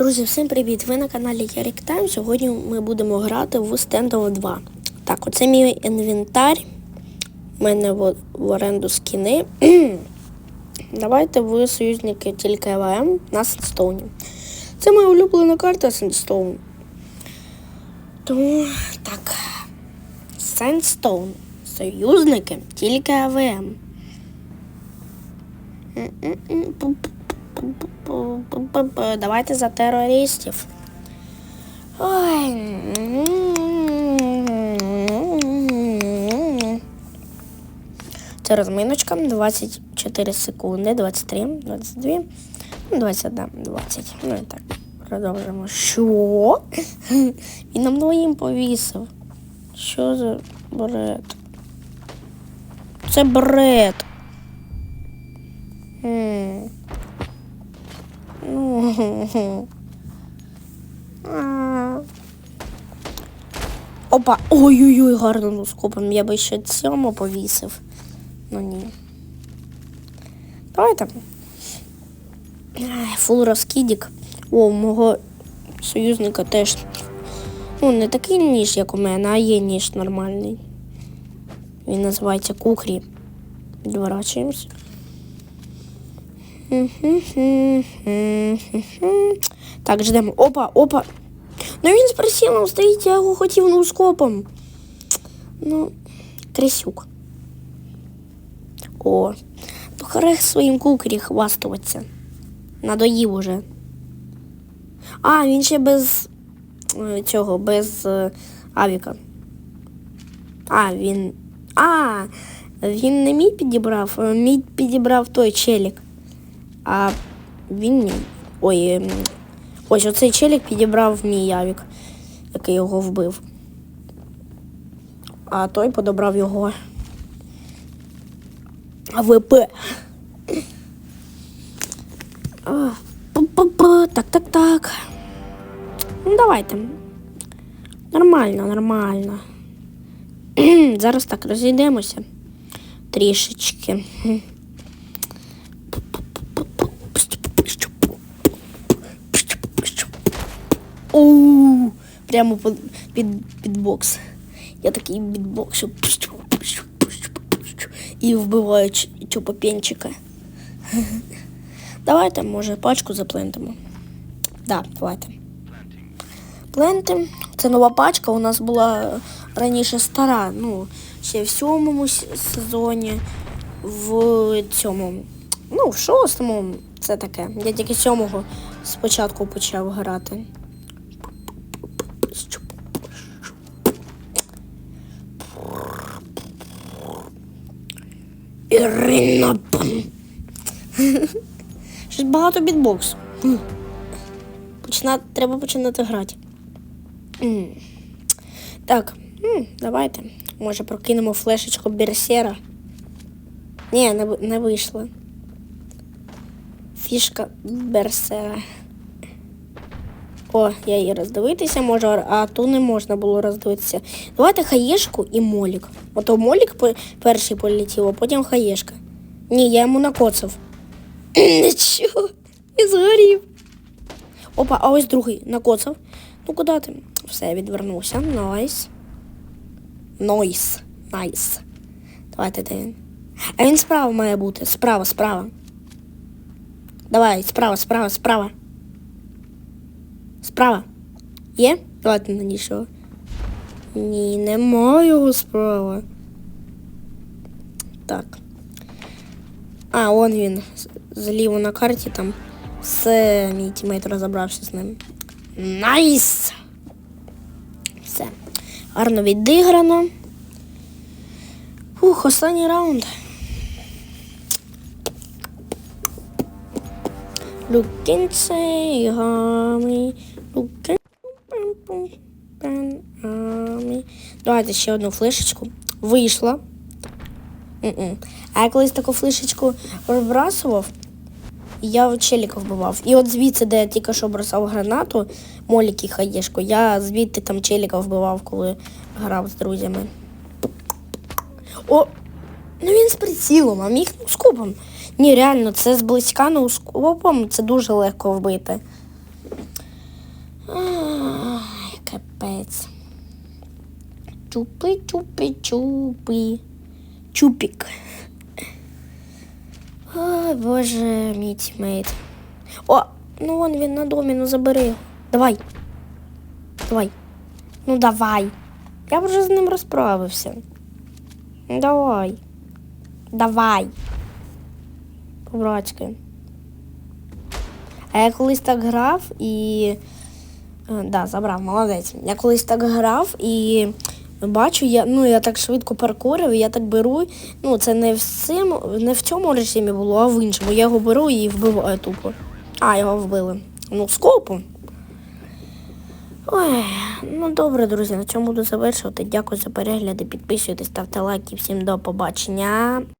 Друзі, всім привіт! Ви на каналі Ярік Тайм. Сьогодні ми будемо грати в Standoff 2. Так, оце мій інвентар. У мене в, в оренду скіни. Давайте ви союзники тільки АВМ на Сендстоуні. Це моя улюблена карта Сендстоун. Тому так. Сендстоун. Союзники тільки АВМ. Давайте за терористів. Ой. Це розминочка. 24 секунди, 23, 22, 21, 20. Ну і так. Продовжимо. Що? Він нам двоїм повісив. Що за бред? Це бред. Опа, ой-ой-ой, гарно ну скопом. Я би ще цьому повісив. Ну ні. Давай там. Фул розкідік. О, у мого союзника теж. Ну, не такий ніж, як у мене, а є ніж нормальний. Він називається кукрі. Відворачуємось. Так, ждемо. Опа, опа. Ну він з прицілом стоїть, я його хотів ноускопом. Ну, трясюк. О, то хрех своїм кукрі хвастуватися. Надоїв уже. А, він ще без е, цього, без е, авіка. А, він. А, він не мій підібрав, а мій підібрав той челік. А він. Ой, ем, ось оцей челік підібрав мій явік, який його вбив. А той подобрав його. Пу-пу-пу, Так, так, так. Ну, давайте. Нормально, нормально. Зараз так розійдемося. Трішечки. Прямо під, під, бокс. Я такий бітбоксю. І вбиваю чупопенчика. Давайте, може, пачку заплентимо. Да, давайте. Плентим. Це нова пачка. У нас була раніше стара. Ну, ще в сьомому сезоні, в цьому. Ну, в шостому це таке. Я тільки сьомого спочатку почав грати. Ірина. пам. Щось багато бітбоксу. Починати, треба починати грати. Так, давайте. Може прокинемо флешечку Берсера. Ні, не, не вийшло. Фішка Берсера. О, я її роздивитися можу, а ту не можна було роздивитися. Давайте хаєшку і молік. Ото молік перший полетів, а потім хаєшка. Ні, я йому накоцав. Нічого, і згорів. Опа, а ось другий накоцав. Ну куди ти? Все, відвернувся. Найс. Нойс. Найс. Давайте де він. А він справа має бути. Справа, справа. Давай, справа, справа, справа. Справа. Є? Давайте на нічого. Ні, нема його справа. Так. А, он він. Зліво на карті там. Все, мій тімейт розібрався з ним. Найс! Все. Гарно відіграно. Ух, останній раунд. Looking me. Давайте ще одну флешечку. Вийшла. А я колись таку флешечку розбрасував, я от челіка вбивав. І от звідси, де я тільки що бросав гранату, моліки хаєшку, я звідти там челіка вбивав, коли грав з друзями. О! Ну він з прицілом, а міг скопом. Ні, реально, це з близька ноускопом це дуже легко вбити. Капець. Чупи, чупи, чупи. Чупік. Ой, боже, мій тімейт. О, ну вон він на домі, ну забери його. Давай. Давай. Ну давай. Я б вже з ним розправився. Давай. Давай. По-братськи. А я колись так грав і. Е, Да, забрав, молодець. Я колись так грав і бачу, я, ну, я так швидко паркурив, я так беру. Ну, це не в, цим, не в цьому режимі було, а в іншому. Я його беру і вбиваю тупо. А, його вбили. Ну, скопом. Ой, ну добре, друзі, на цьому буду завершувати. Дякую за перегляди. Підписуйтесь, ставте лайки. Всім до побачення.